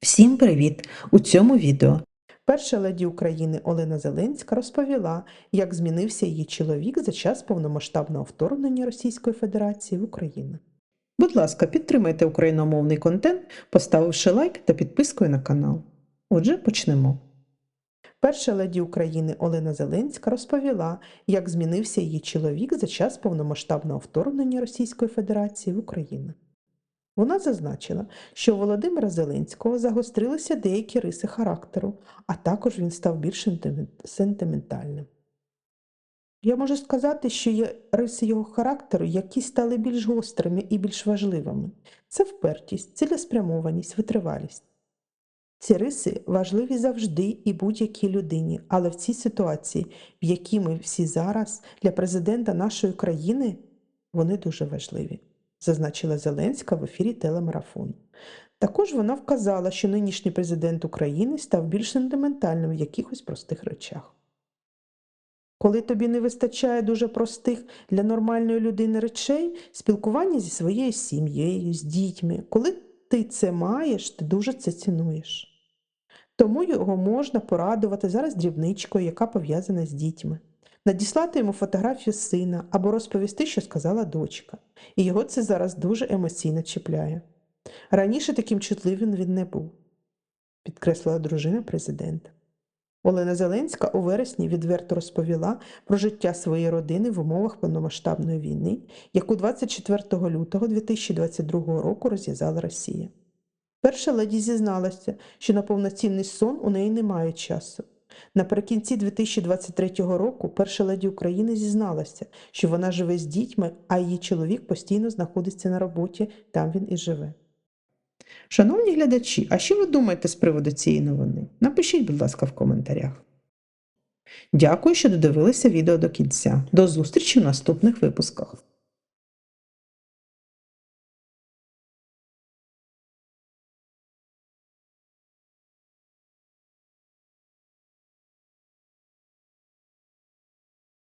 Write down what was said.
Всім привіт! У цьому відео перша леді України Олена Зеленська розповіла, як змінився її чоловік за час повномасштабного вторгнення Російської Федерації в Україну. Будь ласка, підтримайте україномовний контент, поставивши лайк та підпискою на канал. Отже, почнемо. Перша леді України Олена Зеленська розповіла, як змінився її чоловік за час повномасштабного вторгнення Російської Федерації в Україну. Вона зазначила, що у Володимира Зеленського загострилися деякі риси характеру, а також він став більш сентиментальним. Я можу сказати, що є риси його характеру, які стали більш гострими і більш важливими. Це впертість, цілеспрямованість, витривалість. Ці риси важливі завжди і будь-якій людині, але в цій ситуації, в якій ми всі зараз, для президента нашої країни, вони дуже важливі зазначила Зеленська в ефірі телемарафону. Також вона вказала, що нинішній президент України став більш сентиментальним в якихось простих речах. Коли тобі не вистачає дуже простих для нормальної людини речей, спілкування зі своєю сім'єю, з дітьми, коли ти це маєш, ти дуже це цінуєш. Тому його можна порадувати зараз дрібничкою, яка пов'язана з дітьми, надіслати йому фотографію сина або розповісти, що сказала дочка, і його це зараз дуже емоційно чіпляє. Раніше таким чутливим він не був, підкреслила дружина президента. Олена Зеленська у вересні відверто розповіла про життя своєї родини в умовах повномасштабної війни, яку 24 лютого 2022 року розв'язала Росія. Перша леді зізналася, що на повноцінний сон у неї немає часу. Наприкінці 2023 року перша леді України зізналася, що вона живе з дітьми, а її чоловік постійно знаходиться на роботі, там він і живе. Шановні глядачі, а що ви думаєте з приводу цієї новини? Напишіть, будь ласка, в коментарях. Дякую, що додивилися відео до кінця. До зустрічі в наступних випусках.